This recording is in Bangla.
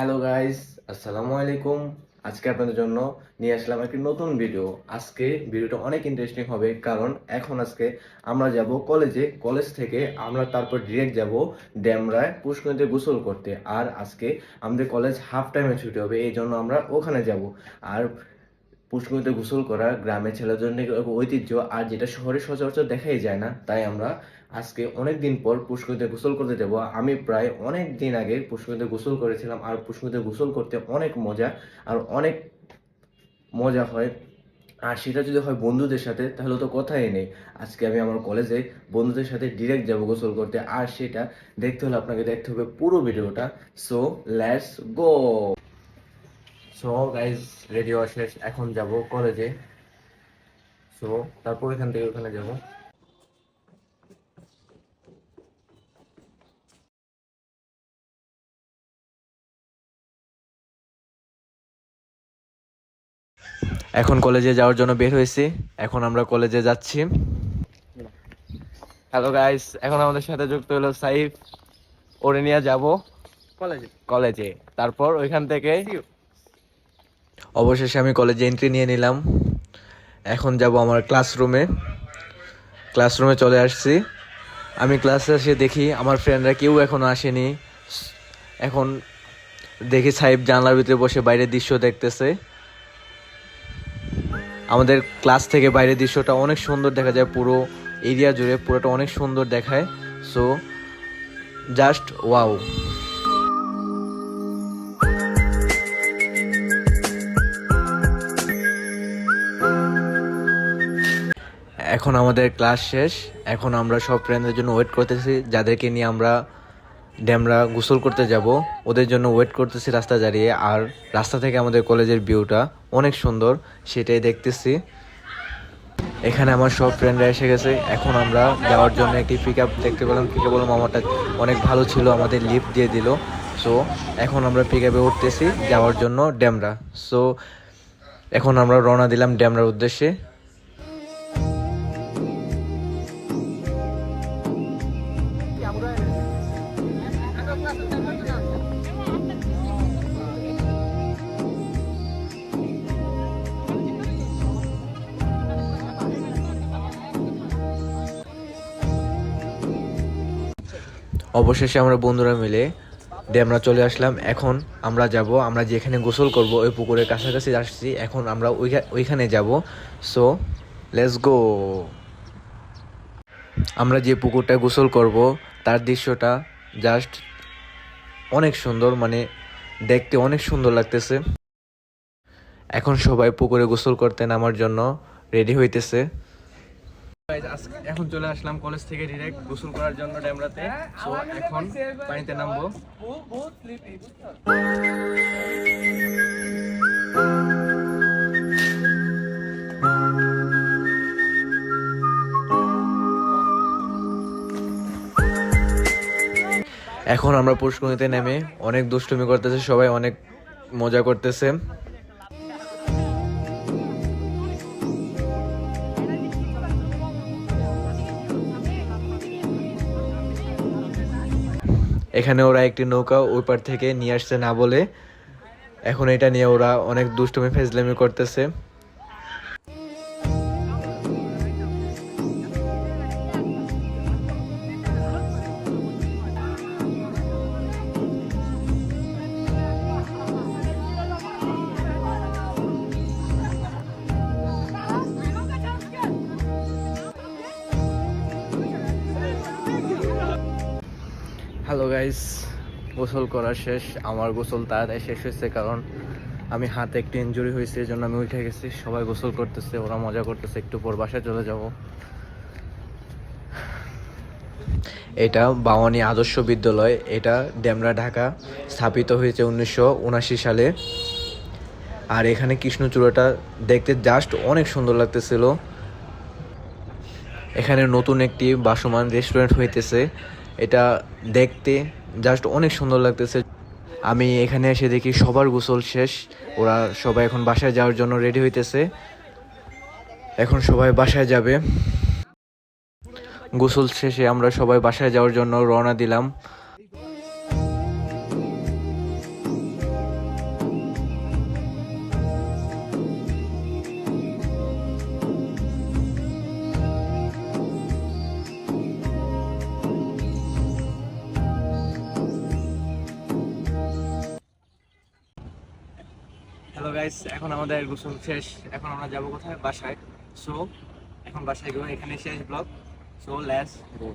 হ্যালো গাইস আসসালামু আলাইকুম আজকে আপনাদের জন্য নিয়ে আসলাম একটি নতুন ভিডিও আজকে ভিডিওটা অনেক ইন্টারেস্টিং হবে, কারণ এখন আজকে আমরা যাব কলেজে কলেজ থেকে আমরা তারপর ডিরেক্ট যাব ড্যামরায় পুষ্করিতে গোসল করতে। আর আজকে আমাদের কলেজ হাফ টাইমে ছুটি হবে, এই জন্য আমরা ওখানে যাব। আর পুষ্করিতে গোসল করা, গ্রামের ছেলেদের জন্য ঐতিহ্য। আর যেটা শহরে সচরাচর দেখাই যায় না, তাই আমরা আজকে অনেক দিন পর পুষ্করিতে গোসল করতে যাব। আমি প্রায় অনেক দিন আগে পুষ্করিতে গোসল করেছিলাম আর পুষ্করিতে গোসল করতে অনেক মজা আর অনেক মজা হয়। আর সেটা যদি হয় বন্ধুদের সাথে, তাহলে তো কথাই নেই। আজকে আমি আমার কলেজে বন্ধুদের সাথে ডিরেক্ট যাব গোসল করতে। আর সেটা দেখতে হলে আপনাকে দেখতে হবে পুরো ভিডিওটা। So let's go so guys ready হওয়া শেষ এখন যাব কলেজে সো তারপর এখান থেকে ওখানে যাব। এখন কলেজে যাওয়ার জন্য বের হয়েছি। এখন আমরা কলেজে যাচ্ছি। হ্যালো গাইস এখন আমাদের সাথে যুক্ত হলো সাইফ। ওরে নিয়ে যাব। কলেজে কলেজে তারপর ওইখান থেকে অবশেষে আমি কলেজে এন্ট্রি নিয়ে নিলাম। এখন যাব আমার ক্লাসরুমে ক্লাসরুমে চলে আসছি। আমি ক্লাসে এসে দেখি আমার ফ্রেন্ডরা কেউ এখনও আসেনি। এখন দেখি সাহেব জানলার ভিতরে বসে বাইরের দৃশ্য দেখতেছে। আমাদের ক্লাস থেকে বাইরের দৃশ্যটা অনেক সুন্দর দেখা যায়, পুরো এরিয়া জুড়ে পুরোটা অনেক সুন্দর দেখায়। সো জাস্ট ওয়াও এখন আমাদের ক্লাস শেষ। এখন আমরা সব ফ্রেন্ডদের জন্য ওয়েট করতেছি। যাদেরকে নিয়ে আমরা ড্যামরা গোসল করতে যাব, ওদের জন্য ওয়েট করতেছি রাস্তা দাঁড়িয়ে আর রাস্তা থেকে আমাদের কলেজের ভিউটা অনেক সুন্দর, সেটাই দেখতেছি। এখানে আমার সব ফ্রেন্ডরা এসে গেছে। এখন আমরা যাওয়ার জন্য একটি পিক আপ দেখতে পেলাম। পিক আপ বললাম আমারটা অনেক ভালো ছিল, আমাদের লিফট দিয়ে দিল। সো এখন আমরা পিক আপে উঠতেছি যাওয়ার জন্য ড্যামরা। সো এখন আমরা রওনা দিলাম ড্যামরার উদ্দেশ্যে। অবশেষে আমরা বন্ধুরা মিলে ড্যামরা চলে আসলাম। এখন আমরা যাব, আমরা যেখানে গোসল করব, ওই পুকুরের কাছাকাছি আসছি। এখন আমরা ওইখা- ওইখানে যাব। সো লেটস গো আমরা যে পুকুরটা গোসল করব, তার দৃশ্যটা জাস্ট অনেক সুন্দর মানে দেখতে অনেক সুন্দর লাগতেছে। এখন সবাই পুকুরে গোসল করতে নামার জন্য রেডি হইতেছে। এখন চলে আসলাম কলেজ থেকে ডিরেক্ট গোসল করার জন্য ড্যামরাতে সো এখন পানিতে নামবো। এখন আমরা পুষ্করিণীতে নেমে অনেক দুষ্টুমি করতেছে, সবাই অনেক মজা করতেছে। এখানে ওরা একটি নৌকা ওই পার থেকে নিয়ে আসছে না বলে। এখন এটা নিয়ে ওরা অনেক দুষ্টুমি, ফেজলামি করতেছে। গাইস গোসল করা শেষ। আমার গোসল তাড়াতাড়ি শেষ হয়েছে কারণ আমি হাতে একটু ইঞ্জুরি হয়েছে এই জন্য আমি উঠে গেছি। সবাই গোসল করতেছে, ওরা মজা করতেছে, একটু পর বাসায় চলে যাব। এটা বাওয়ানি আদর্শ বিদ্যালয়, এটা ডেমরা, ঢাকা। স্থাপিত হয়েছে উনিশশো উনাশি সালে। আর এখানে কৃষ্ণচূড়াটা দেখতে জাস্ট অনেক সুন্দর লাগতেছিল। এখানে নতুন একটি বাসমান রেস্টুরেন্ট হইতেছে। এটা দেখতে জাস্ট অনেক সুন্দর লাগতেছে। আমি এখানে এসে দেখি সবার গোসল শেষ। ওরা সবাই এখন বাসায় যাওয়ার জন্য রেডি হইতেছে। এখন সবাই বাসায় যাবে। গোসল শেষে আমরা সবাই বাসায় যাওয়ার জন্য রওনা দিলাম। গাইস এখন আমাদের গোসল শেষ। এখন আমরা যাব কোথায়? বাসায়। সো এখন বাসায় গিয়ে এখানে শেষ ব্লগ সো লেটস গো